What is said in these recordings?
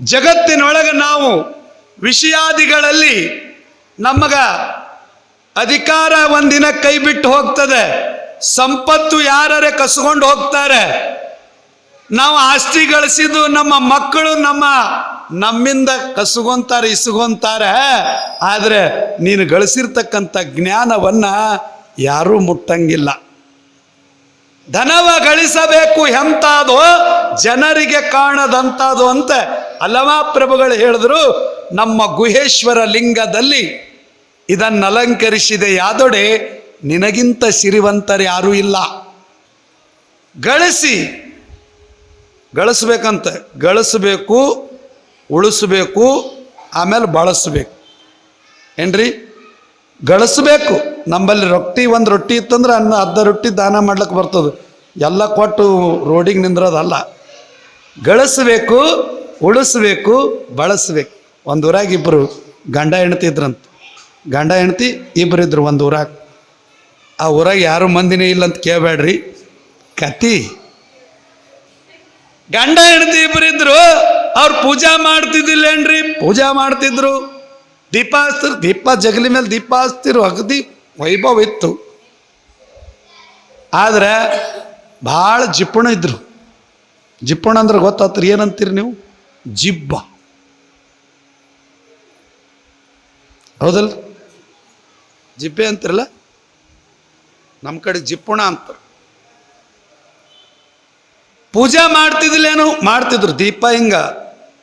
ಜಗತ್ತಿನೊಳಗೆ ನಾವು ವಿಷಯಾದಿಗಳಲ್ಲಿ ನಮಗ ಅಧಿಕಾರ ಒಂದಿನ ಕೈ ಬಿಟ್ಟು ಹೋಗ್ತದೆ. ಸಂಪತ್ತು ಯಾರೇ ಕಸ್ಕೊಂಡು ಹೋಗ್ತಾರೆ. ನಾವು ಆಸ್ತಿ ಗಳಿಸಿದ್ದು ನಮ್ಮ ಮಕ್ಕಳು ನಮ್ಮ ನಮ್ಮಿಂದ ಕಸ್ಕೊಂತಾರೆ, ಇಸ್ಕೊಂತಾರೆ. ಆದರೆ ನೀನು ಗಳಿಸಿರ್ತಕ್ಕಂಥ ಜ್ಞಾನವನ್ನ ಯಾರೂ ಮುಟ್ಟಂಗಿಲ್ಲ. ಧನವ ಗಳಿಸಬೇಕು ಎಂತಾದೋ ಜನರಿಗೆ ಕಾಣದಂತಾದೋ ಅಂತ ಪ್ರಭುಗಳು ಹೇಳಿದ್ರು, ನಮ್ಮ ಗುಹೇಶ್ವರ ಲಿಂಗದಲ್ಲಿ ಇದನ್ನು ಅಲಂಕರಿಸಿದೆ ಯಾದೊಡೆ, ನಿನಗಿಂತ ಸಿರಿವಂತರು ಯಾರೂ ಇಲ್ಲ. ಗಳಿಸಿ, ಗಳಿಸ್ಬೇಕಂತ. ಗಳಿಸ್ಬೇಕು, ಉಳಿಸ್ಬೇಕು, ಆಮೇಲೆ ಬಳಸ್ಬೇಕು. ಏನ್ರಿ? ಗಳಿಸ್ಬೇಕು. ನಮ್ಮಲ್ಲಿ ರೊಟ್ಟಿ, ಒಂದು ರೊಟ್ಟಿ ಇತ್ತಂದ್ರೆ ಅನ್ನ, ಅರ್ಧ ರೊಟ್ಟಿ ದಾನ ಮಾಡ್ಲಿಕ್ಕೆ ಬರ್ತದೆ. ಎಲ್ಲ ಕೊಟ್ಟು ರೋಡಿಗೆ ನಿಂದ್ರೋದಲ್ಲ. ಗಳಿಸ್ಬೇಕು ಉಳಿಸ್ಬೇಕು, ಬಳಸ್ಬೇಕು. ಒಂದು ಊರಾಗ ಇಬ್ಬರು ಗಂಡ ಹೆಣ್ತಿ ಇದ್ರಂತ. ಗಂಡ ಹೆಂಡತಿ ಇಬ್ಬರು ಇದ್ರು ಒಂದು ಊರಾಗ. ಆ ಊರಾಗ ಯಾರು ಮಂದಿನೇ ಇಲ್ಲ ಅಂತ ಕೇಳಬೇಡ್ರಿ ಕತಿ ಗಂಡ ಹೆಂಡತಿ ಇಬ್ಬರಿದ್ರು ಅವ್ರು ಪೂಜಾ ಮಾಡ್ತಿದ್ದಿಲ್ಲೇನ್ರಿ? ಪೂಜಾ ಮಾಡ್ತಿದ್ರು. ದೀಪ ಹಚ್ತಿರು, ದೀಪ ಜಗಲಿ ಮೇಲೆ ದೀಪ ಹಚ್ತಿರು, ಅಗದಿ ವೈಭವ ಇತ್ತು. ಆದ್ರೆ ಭಾಳ ಜಿಪ್ಪಣ ಇದ್ರು. ಜಿಪ್ಪಣ ಅಂದ್ರೆ ಗೊತ್ತಾತ್ರಿ ಏನಂತೀರಿ ನೀವು? ಜಿಬ್ಬ. ಹೌದಲ್ಲ? ಜಿಬ್ಬೆ ಅಂತಿರಲ್ಲ? ನಮ್ಮ ಕಡೆ ಜಿಪ್ಪುಣ ಅಂತಾರೆ. ಪೂಜೆ ಮಾಡ್ತಿದ್ಲೇನು ಮಾಡ್ತಿದ್ರು. ದೀಪ ಹಿಂಗ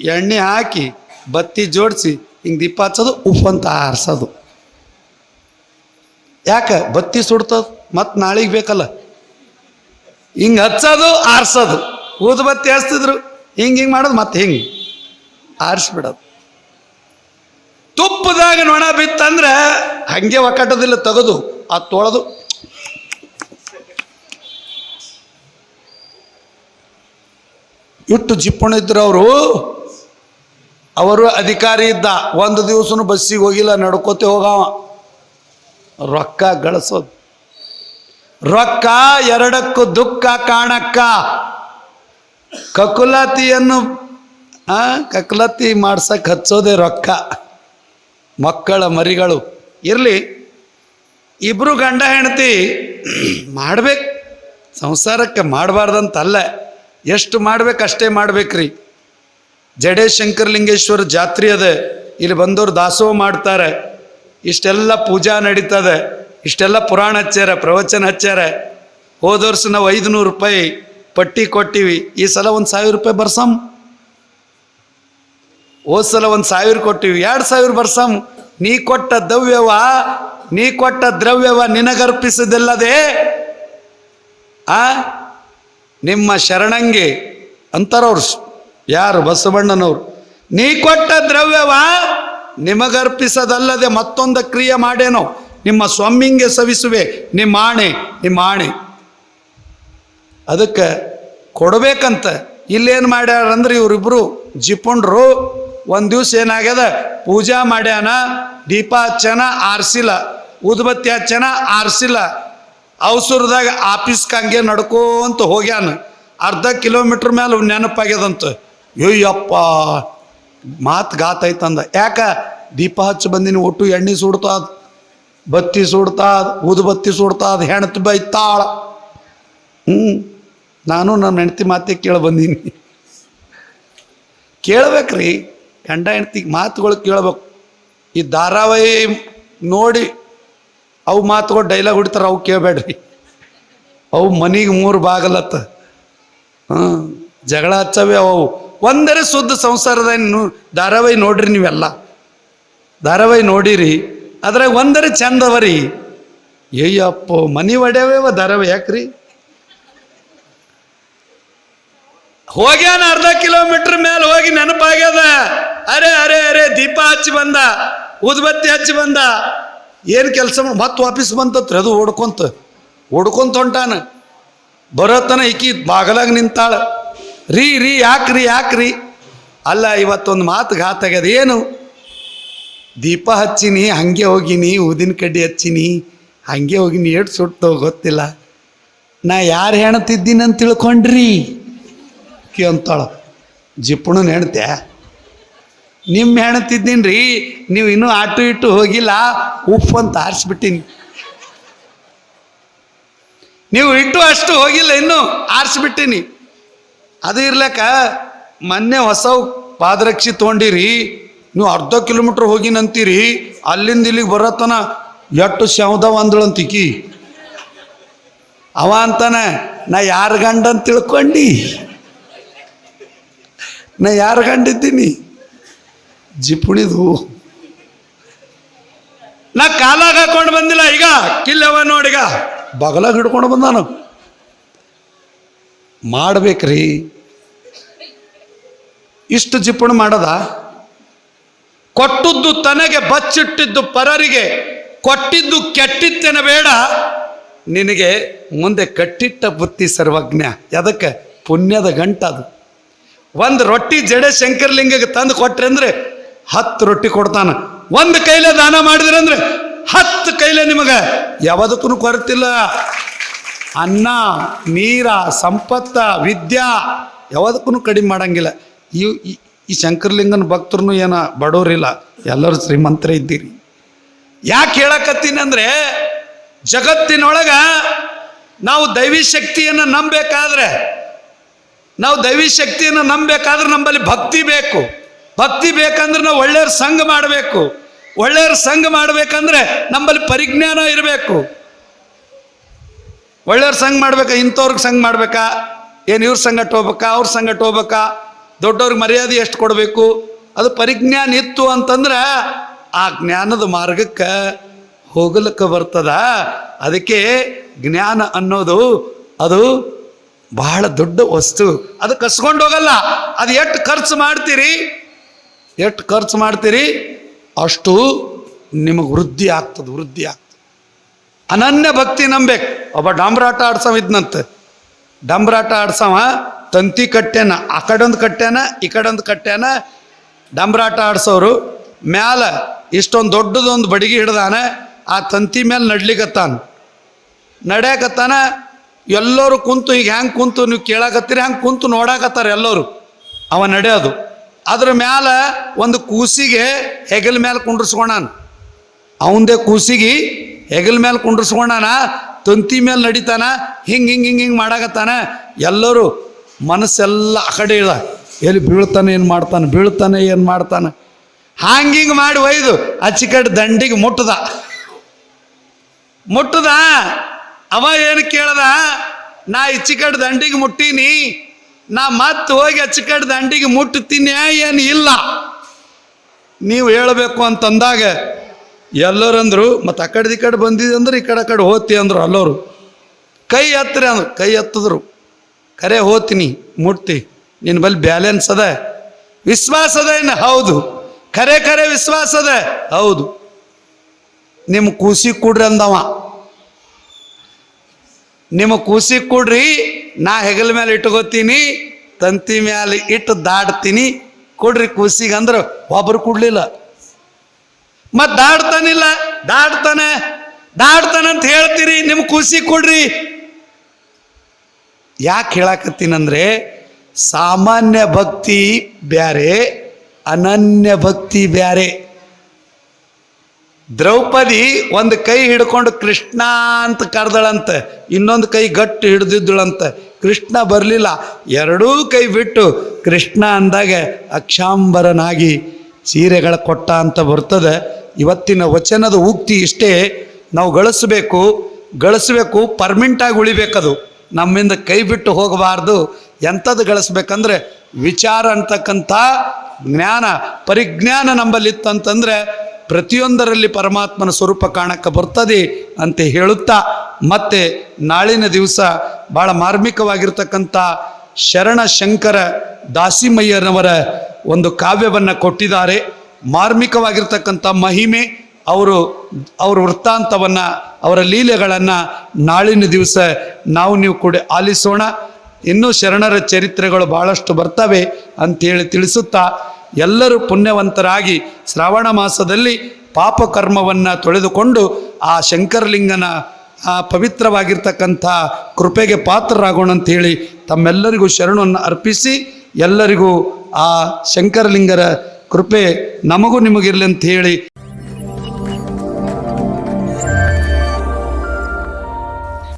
ಎಣ್ಣೆ ಹಾಕಿ ಬತ್ತಿ ಜೋಡಿಸಿ ಹಿಂಗೆ ದೀಪ ಹಚ್ಚೋದು, ಉಪ್ಪು ಅಂತ ಆರಿಸೋದು. ಯಾಕೆ? ಬತ್ತಿ ಸುಡ್ತದ? ಮತ್ತೆ ನಾಳೆಗೆ ಬೇಕಲ್ಲ? ಹಿಂಗೆ ಹಚ್ಚೋದು, ಆರಿಸೋದು. ಊದು ಬತ್ತಿ ಹಚ್ತಿದ್ರು. ಹಿಂಗೆ ಹಿಂಗೆ ಮಾಡೋದು ಮತ್ತೆ ಹಿಂಗೆ. ಆರಿಸ್ಬಿಡೋದು. ತುಪ್ಪದಾಗ ನೊಣ ಬಿತ್ತಂದ್ರೆ ಹಂಗೆ ಒಕ್ಕಟದಿಲ್ಲ ತೆಗೆದು, ಆ ತೊಳೆದು. ಇಟ್ಟು ಜಿಪ್ಪಣ ಇದ್ರು ಅವರು ಅವರು ಅಧಿಕಾರಿ ಇದ್ದ, ಒಂದು ದಿವಸನು ಬಸ್ಸಿಗೆ ಹೋಗಿಲ್ಲ, ನಡ್ಕೋತೆ ಹೋಗವ. ರೊಕ್ಕ ಗಳಿಸೋದು. ರೊಕ್ಕ ಎರಡಕ್ಕೂ ದುಃಖ ಕಾಣಕ್ಕ. ಕಕುಲಾತಿಯನ್ನು, ಆ, ಕಕುಲಾತಿ ಮಾಡ್ಸಕ್ಕೆ ಹಚ್ಚೋದೇ ರೊಕ್ಕ. ಮಕ್ಕಳ ಮರಿಗಳು. ಇರಲಿ ಇಬ್ಬರು ಗಂಡ ಹೆಂಡತಿ ಮಾಡ್ಬೇಕು. ಸಂಸಾರಕ್ಕೆ ಮಾಡಬಾರ್ದಂತಲ್ಲ. ಎಷ್ಟು ಮಾಡ್ಬೇಕು ಅಷ್ಟೇ ಮಾಡ್ಬೇಕ್ರಿ. ಜಡೆ ಶಂಕರಲಿಂಗೇಶ್ವರ ಜಾತ್ರೆ ಅದ. ಇಲ್ಲಿ ಬಂದವರು ದಾಸೋಹ ಮಾಡ್ತಾರೆ. ಇಷ್ಟೆಲ್ಲ ಪೂಜಾ ನಡೀತದೆ. ಇಷ್ಟೆಲ್ಲ ಪುರಾಣ ಹಚ್ಚಾರ ಪ್ರವಚನ ಹಚ್ಚಾರ ಹೋದ ವರ್ಷ ನಾವು ಐದುನೂರು ರೂಪಾಯಿ ಪಟ್ಟಿ ಕೊಟ್ಟಿವಿ. ಈ ಸಲ ಒಂದು ಸಾವಿರ ರೂಪಾಯಿ ಬರ್ಸಮ್. ಹೋದ ಸಲ ಒಂದು ಸಾವಿರ ಕೊಟ್ಟಿವಿ. ಎರಡು ಸಾವಿರ ಬರ್ಸಮ್. ನೀ ಕೊಟ್ಟ ದವ್ಯವ, ನೀ ಕೊಟ್ಟ ದ್ರವ್ಯವ ನಿನಗರ್ಪಿಸದಿಲ್ಲದೆ, ಆ, ನಿಮ್ಮ ಶರಣಂಗೆ ಅಂತಾರವ್ರು ಯಾರು ಬಸವಣ್ಣನವ್ರು, ನೀ ಕೊಟ್ಟ ದ್ರವ್ಯವ ನಿಮಗರ್ಪಿಸದಲ್ಲದೆ ಮತ್ತೊಂದು ಕ್ರಿಯೆ ಮಾಡೇನೋ. ನಿಮ್ಮ ಸ್ವಾಮಿಂಗೆ ಸವಿಸುವೆ. ನಿಮ್ಮ ಆಣೆ ನಿಮ್ಮ ಆಣೆ. ಅದಕ್ಕೆ ಕೊಡಬೇಕಂತ ಇಲ್ಲೇನು ಮಾಡ್ಯಾರಂದ್ರೆ ಇವರಿಬ್ರು ಜಿಪುಂಡ್ರು ಒಂದು ದಿವ್ಸ ಏನಾಗ್ಯದ? ಪೂಜಾ ಮಾಡ್ಯಾನ ದೀಪ ಹಚ್ಚನ ಆರಿಸಿಲ್ಲ ಉದ್ಬತ್ತಿ ಹಚ್ಚನ ಆರಿಸಿಲ್ಲ ಅವಸರದಾಗ ಆಫೀಸ್ಗೆ ಹಂಗೆ ನಡ್ಕೋಂತ ಹೋಗ್ಯಾನ. ಅರ್ಧ ಕಿಲೋಮೀಟ್ರ್ ಮೇಲೆ ನೆನಪಾಗ್ಯದಂತ. ಅಯ್ಯಪ್ಪ ಮಾತು ಗಾತೈತಂದ ಯಾಕ? ದೀಪ ಹಚ್ಚಿ ಬಂದಿನಿ, ಒಟ್ಟು ಎಣ್ಣೆ ಸುಡ್ತಾದ, ಬತ್ತಿ ಸುಡ್ತಾದ, ಉದ್ಬತ್ತಿ ಸುಡ್ತಾದ, ಹೆಣತ್ ಬೈತಾಳ. ಹ್ಞೂ ನಾನು ನನ್ನ ಹೆಂಡತಿ ಮಾತೆ ಕೇಳಿ ಬಂದೀನಿ. ಕೇಳ್ಬೇಕ್ರಿ, ಗಂಡ ಹೆಂಡತಿ ಮಾತುಗಳು ಕೇಳ್ಬೇಕು. ಈ ಧಾರಾವಾಹಿ ನೋಡಿ ಅವು ಮಾತುಗಳು ಡೈಲಾಗ್ ಹೊಡಿತಾರೆ, ಅವು ಕೇಳಬೇಡ್ರಿ. ಅವು ಮನಿಗೆ ಮೂರು ಬಾಗಲತ್ತ. ಹಾಂ ಜಗಳ ಹಚ್ಚವೆ ಅವು. ಒಂದರೆ ಶುದ್ಧ ಸಂಸಾರದ ಧಾರಾವಾಹಿ ನೋಡ್ರಿ ನೀವೆಲ್ಲ. ಧಾರಾವಾಹಿ ನೋಡಿರಿ, ಅದ್ರಾಗ ಒಂದರೆ ಚಂದವರಿ ಅಯ್ಯಪ್ಪ ಮನಿ ಒಡೆಯವೇವ ಧಾರಾವಾಹಿ ಯಾಕ್ರಿ? ಹೋಗ್ಯಾನ ಅರ್ಧ ಕಿಲೋಮೀಟರ್ ಮೇಲೆ ಹೋಗಿ ನೆನಪಾಗ್ಯದ. ಅರೆ ಅರೆ ಅರೆ, ದೀಪ ಹಚ್ಚಿ ಬಂದ ಉದ್ಬತ್ತಿ ಹಚ್ಚಿ ಬಂದ. ಏನು ಕೆಲಸ ಮತ್ತೆ ವಾಪಸ್ ಬಂತತ್ರಿ, ಅದು ಓಡ್ಕೊಂತ. ಓಡ್ಕೊಂತ ಹೊಂಟಾನ. ಬರೋತನ ಈಕಿ ಬಾಗಲಾಗ ನಿಂತಾಳ. ರೀ ರೀ ಯಾಕ್ರಿ ಯಾಕ್ರಿ ಅಲ್ಲ, ಇವತ್ತೊಂದು ಮಾತು ಘಾತಾಗ್ಯದ ಏನು? ದೀಪ ಹಚ್ಚಿನಿ, ಹಂಗೆ ಹೋಗಿನಿ, ಊದಿನ ಕಡ್ಡಿ ಹಚ್ಚಿನಿ, ಹಂಗೆ ಹೋಗಿನಿ ಎಷ್ಟು ಸುಟ್ಟು ಗೊತ್ತಿಲ್ಲ. ನಾ ಯಾರು ಹೆಣತಿದ್ದೀನಿ ಅಂತ ತಿಳ್ಕೊಂಡ್ರಿ? ಕಿ ಅಂತಾಳ. ಜಿಪ್ಪಣನ ಹೆಣತೆ ನಿಮ್ಮ ಹೆಣ್ತಿದ್ದೀನಿ ರೀ ನೀವು ಇನ್ನೂ ಆಟು ಇಟ್ಟು ಹೋಗಿಲ್ಲ, ಉಪ್ಪು ಅಂತ ಆರಿಸ್ಬಿಟ್ಟಿನಿ. ನೀವು ಇಟ್ಟು ಅಷ್ಟು ಹೋಗಿಲ್ಲ, ಇನ್ನೂ ಆರಿಸ್ಬಿಟ್ಟಿನಿ. ಅದು ಇರ್ಲಕ್ಕ, ಮೊನ್ನೆ ಹೊಸ ಪಾದರಕ್ಷಿ ತೊಗೊಂಡಿರಿ, ನೀವು ಅರ್ಧ ಕಿಲೋಮೀಟ್ರ್ ಹೋಗಿನಂತೀರಿ ಅಲ್ಲಿಂದ ಇಲ್ಲಿಗೆ ಬರತ್ತನ ಎಷ್ಟು ಶವದ ಅಂದಳಂತಿಕಿ. ಅವ ಅಂತಾನೆ, ನಾ ಯಾರ ಗಂಡ ಅಂತ ತಿಳ್ಕೊಂಡಿ? ನಾ ಯಾರು ಕಂಡಿದ್ದೀನಿ? ಜಿಪುಣಿದು ನಾ ಕಾಲಾಗ ಹಾಕೊಂಡು ಬಂದಿಲ್ಲ, ಈಗ ಕಿಲ್ಲವ ನೋಡಿಗ ಬಗಲಾಗ ಹಿಡ್ಕೊಂಡು ಬಂದಾನು. ಮಾಡ್ಬೇಕ್ರಿ. ಇಷ್ಟು ಜಿಪುಣ ಮಾಡದ? ಕೊಟ್ಟದ್ದು ತನಗೆ ಬಚ್ಚಿಟ್ಟಿದ್ದು ಪರರಿಗೆ, ಕೊಟ್ಟಿದ್ದು ಕೆಟ್ಟಿತ್ತೇನ ಬೇಡ. ನಿನಗೆ ಮುಂದೆ ಕಟ್ಟಿಟ್ಟ ಬುತ್ತಿ ಸರ್ವಜ್ಞ. ಎದಕ್ಕೆ ಪುಣ್ಯದ ಗಂಟದು. ಒಂದು ರೊಟ್ಟಿ ಜಡೆ ಶಂಕರಲಿಂಗಗೆ ತಂದು ಕೊಟ್ರಿ ಅಂದ್ರೆ ಹತ್ತು ರೊಟ್ಟಿ ಕೊಡ್ತಾನ. ಒಂದು ಕೈಲೇ ದಾನ ಮಾಡಿದ್ರೆ ಅಂದ್ರೆ ಹತ್ತು ಕೈಲೇ ನಿಮಗೆ ಯಾವದಕ್ಕೂ ಕೊರತಿಲ್ಲ. ಅನ್ನ, ನೀರ, ಸಂಪತ್ತ, ವಿದ್ಯಾ ಯಾವದಕ್ಕೂ ಕಡಿಮೆ ಮಾಡಂಗಿಲ್ಲ. ಈ, ಈ- ಶಂಕರಲಿಂಗನ ಭಕ್ತರು ಏನ ಬಡವರಿಲ್ಲ, ಎಲ್ಲರೂ ಶ್ರೀಮಂತರೇ ಇದ್ದೀರಿ. ಯಾಕೆ ಹೇಳಕತ್ತೀನಿ ಅಂದ್ರೆ ಜಗತ್ತಿನೊಳಗ ನಾವು ದೈವಿ ಶಕ್ತಿಯನ್ನು ನಂಬೇಕಾದ್ರೆ ನಾವು ದೈವಿ ಶಕ್ತಿಯನ್ನು ನಂಬಬೇಕಾದ್ರೆ ನಮ್ಮಲ್ಲಿ ಭಕ್ತಿ ಬೇಕು. ಭಕ್ತಿ ಬೇಕಂದ್ರೆ ನಾವು ಒಳ್ಳೆಯವ್ರ ಸಂಘ ಮಾಡಬೇಕು. ಒಳ್ಳೆಯವ್ರ ಸಂಘ ಮಾಡಬೇಕಂದ್ರೆ ನಮ್ಮಲ್ಲಿ ಪರಿಜ್ಞಾನ ಇರಬೇಕು. ಒಳ್ಳೆಯವ್ರ ಸಂಘ ಮಾಡ್ಬೇಕಾ? ಇಂಥವ್ರಿಗೆ ಸಂಘ ಮಾಡ್ಬೇಕಾ? ಏನು ಇವ್ರ ಸಂಗಟ ಹೋಗ್ಬೇಕಾ? ಅವ್ರ ಸಂಗಟ ಹೋಗ್ಬೇಕಾ? ದೊಡ್ಡವ್ರಿಗೆ ಮರ್ಯಾದೆ ಎಷ್ಟು ಕೊಡಬೇಕು? ಅದು ಪರಿಜ್ಞಾನ ಇತ್ತು ಅಂತಂದ್ರೆ ಆ ಜ್ಞಾನದ ಮಾರ್ಗಕ್ಕೆ ಹೋಗಲಿಕ್ಕೆ ಬರ್ತದ. ಅದಕ್ಕೆ ಜ್ಞಾನ ಅನ್ನೋದು ಅದು ಬಹಳ ದೊಡ್ಡ ವಸ್ತು. ಅದು ಕಸ್ಕೊಂಡು ಹೋಗಲ್ಲ. ಅದು ಎಷ್ಟು ಖರ್ಚು ಮಾಡ್ತೀರಿ? ಎಷ್ಟು ಖರ್ಚು ಮಾಡ್ತೀರಿ? ಅಷ್ಟು ನಿಮಗೆ ವೃದ್ಧಿ ಆಗ್ತದೆ ವೃದ್ಧಿ ಆಗ್ತದೆ. ಅನನ್ಯ ಭಕ್ತಿ ನಂಬೇಕು ಒಬ್ಬ ಡಾಂಬ್ರಾಟ ಆಡ್ಸವ ಇದ್ನಂತೆ. ಡಾಂಬ್ರಾಟ ಆಡ್ಸವ ತಂತಿ ಕಟ್ಟ್ಯಾನ ಆ ಕಡೊಂದು ಕಟ್ಟ್ಯಾನ ಈ ಕಡೊಂದು ಕಟ್ಟ್ಯಾನ ಡಾಂಬ್ರಾಟ ಆಡ್ಸೋರು. ಮ್ಯಾಲ ಇಷ್ಟೊಂದು ದೊಡ್ಡದೊಂದು ಬಡಿಗೆ ಹಿಡ್ದಾನೆ, ಆ ತಂತಿ ಮೇಲೆ ನಡ್ಲಿಕತ್ತಾನ. ನಡ್ಯಾಕತ್ತಾನ ಎಲ್ಲರೂ ಕುಂತು, ಈಗ ಹೆಂಗೆ ಕುಂತು ನೀವು ಕೇಳಾಕತ್ತೀರಿ, ಹಂಗೆ ಕುಂತು ನೋಡಾಕತ್ತಾರ ಎಲ್ಲರೂ. ಅವ ನಡೆಯೋದು. ಅದ್ರ ಮ್ಯಾಲ ಒಂದು ಕೂಸಿಗೆ ಹೆಗಲ ಮ್ಯಾಲ ಕುಂಡ್ರಸ್ಕೊಂಡಾನ ಅವಂದೇ ಕೂಸಿಗೆ ಹೆಗಲ ಮೇಲೆ ಕುಂಡ್ರಸ್ಕೊಂಡಾನ ತಂತಿ ಮೇಲೆ ನಡಿತಾನ, ಹಿಂಗೆ ಹಿಂಗೆ ಹಿಂಗೆ ಹಿಂಗೆ ಮಾಡಾಕತ್ತಾನ. ಎಲ್ಲರೂ ಮನಸ್ಸೆಲ್ಲ ಆ ಕಡೆ ಇಳ. ಎಲ್ಲಿ ಬೀಳ್ತಾನೆ, ಏನು ಮಾಡ್ತಾನೆ, ಬೀಳ್ತಾನೆ, ಏನು ಮಾಡ್ತಾನೆ. ಹಾಂಗೆ, ಹಿಂಗೆ ಮಾಡಿ ಒಯ್ದು ಅಚ್ಚಿಕಟ್ಟು ದಂಡಿಗೆ ಮುಟ್ಟದ ಮುಟ್ಟದ ಅವ ಏನು ಕೇಳ್ದ? ನಾ ಇಚ್ಚಿಕಡ್ ದಂಡಿಗೆ ಮುಟ್ಟೀನಿ, ನಾ ಮತ್ತೆ ಹೋಗಿ ಅಚ್ಚಿಕಡ್ ದಂಡಿಗೆ ಮುಟ್ಟುತ್ತೀನಿ ಏನು ಇಲ್ಲ. ನೀವು ಹೇಳಬೇಕು ಅಂತಂದಾಗ ಎಲ್ಲರಂದ್ರು ಮತ್ತು ಆ ಕಡೆ ಈ ಕಡೆ ಬಂದಿದೆ ಅಂದ್ರೆ, ಈ ಕಡೆ ಕಡೆ ಹೋತಿ ಅಂದ್ರು ಅಲ್ಲೋರು. ಕೈ ಎತ್ತರಿ ಅಂದ್ರು, ಕೈ ಹತ್ತಿದ್ರು ಕರೆ ಹೋತೀನಿ, ಮುಟ್ತಿ. ನಿನ್ನ ಬಲ್ಲಿ ಬ್ಯಾಲೆನ್ಸ್ ಅದ. ವಿಶ್ವಾಸ ಅದ ಏನು ಹೌದು. ಖರೆ ಖರೆ ವಿಶ್ವಾಸ ಅದ, ಹೌದು. ನಿಮ್ಮ ಕೂಸಿ ಕೊಡ್ರಿ ಅಂದವ. ನಿಮ್ಮ ಕೂಸಿ ಕೊಡ್ರಿ, ನಾ ಹೆಗಲ ಮೇಲೆ ಇಟ್ಕೋತೀನಿ, ತಂತಿ ಮೇಲೆ ಇಟ್ಟು ದಾಡ್ತೀನಿ. ಕೊಡ್ರಿ ಕೂಸಿಗೆ ಅಂದ್ರೆ ಒಬ್ಬರು ಕೊಡ್ಲಿಲ್ಲ. ಮತ್ ದಾಡ್ತಾನಿಲ್ಲ, ದಾಡ್ತಾನೆ ದಾಡ್ತಾನೆ ಅಂತ ಹೇಳ್ತೀರಿ, ನಿಮ್ಮ ಕೂಸಿ ಕೊಡ್ರಿ. ಯಾಕೆ ಹೇಳಾಕತ್ತೀನಂದ್ರೆ, ಸಾಮಾನ್ಯ ಭಕ್ತಿ ಬ್ಯಾರೆ, ಅನನ್ಯ ಭಕ್ತಿ ಬ್ಯಾರೆ. ದ್ರೌಪದಿ ಒಂದು ಕೈ ಹಿಡ್ಕೊಂಡು ಕೃಷ್ಣ ಅಂತ ಕರೆದಳಂತೆ, ಇನ್ನೊಂದು ಕೈ ಗಟ್ಟು ಹಿಡ್ದಿದ್ದಳಂತ. ಕೃಷ್ಣ ಬರಲಿಲ್ಲ, ಎರಡೂ ಕೈ ಬಿಟ್ಟು ಕೃಷ್ಣ ಅಂದಾಗ ಅಕ್ಷಾಂಬರನಾಗಿ ಸೀರೆಗಳ ಕೊಟ್ಟ ಅಂತ ಬರ್ತದೆ. ಇವತ್ತಿನ ವಚನದ ಉಕ್ತಿ ಇಷ್ಟೇ, ನಾವು ಗಳಿಸ್ಬೇಕು ಗಳಿಸ್ಬೇಕು ಪರ್ಮಿಂಟಾಗಿ ಉಳಿಬೇಕದು. ನಮ್ಮಿಂದ ಕೈ ಬಿಟ್ಟು ಹೋಗಬಾರ್ದು. ಎಂಥದ್ದು ಗಳಿಸ್ಬೇಕಂದ್ರೆ ವಿಚಾರ ಅಂತಕ್ಕಂಥ ಜ್ಞಾನ, ಪರಿಜ್ಞಾನ ನಂಬಲ್ಲಿತ್ತಂತಂದ್ರೆ ಪ್ರತಿಯೊಂದರಲ್ಲಿ ಪರಮಾತ್ಮನ ಸ್ವರೂಪ ಕಾಣಕ್ಕೆ ಬರ್ತದೆ ಅಂತ ಹೇಳುತ್ತಾ, ಮತ್ತೆ ನಾಳಿನ ದಿವಸ ಭಾಳ ಮಾರ್ಮಿಕವಾಗಿರ್ತಕ್ಕಂಥ ಶರಣ ಶಂಕರ ದಾಸಿಮಯ್ಯನವರ ಒಂದು ಕಾವ್ಯವನ್ನು ಕೊಟ್ಟಿದ್ದಾರೆ. ಮಾರ್ಮಿಕವಾಗಿರ್ತಕ್ಕಂಥ ಮಹಿಮೆ, ಅವರು, ಅವರ ವೃತ್ತಾಂತವನ್ನು, ಅವರ ಲೀಲೆಗಳನ್ನು ನಾಳಿನ ದಿವಸ ನಾವು ನೀವು ಕೂಡ ಆಲಿಸೋಣ. ಇನ್ನೂ ಶರಣರ ಚರಿತ್ರೆಗಳು ಬಹಳಷ್ಟು ಬರ್ತವೆ ಅಂತೇಳಿ ತಿಳಿಸುತ್ತಾ ಎಲ್ಲರೂ ಪುಣ್ಯವಂತರಾಗಿ ಶ್ರಾವಣ ಮಾಸದಲ್ಲಿ ಪಾಪಕರ್ಮವನ್ನು ತೊಳೆದುಕೊಂಡು ಆ ಶಂಕರಲಿಂಗನ, ಆ ಪವಿತ್ರವಾಗಿರ್ತಕ್ಕಂಥ ಕೃಪೆಗೆ ಪಾತ್ರರಾಗೋಣ ಅಂತ ಹೇಳಿ ತಮ್ಮೆಲ್ಲರಿಗೂ ಶರಣವನ್ನು ಅರ್ಪಿಸಿ ಎಲ್ಲರಿಗೂ ಆ ಶಂಕರಲಿಂಗರ ಕೃಪೆ ನಮಗೂ ನಿಮಗಿರಲಿ ಅಂತ ಹೇಳಿ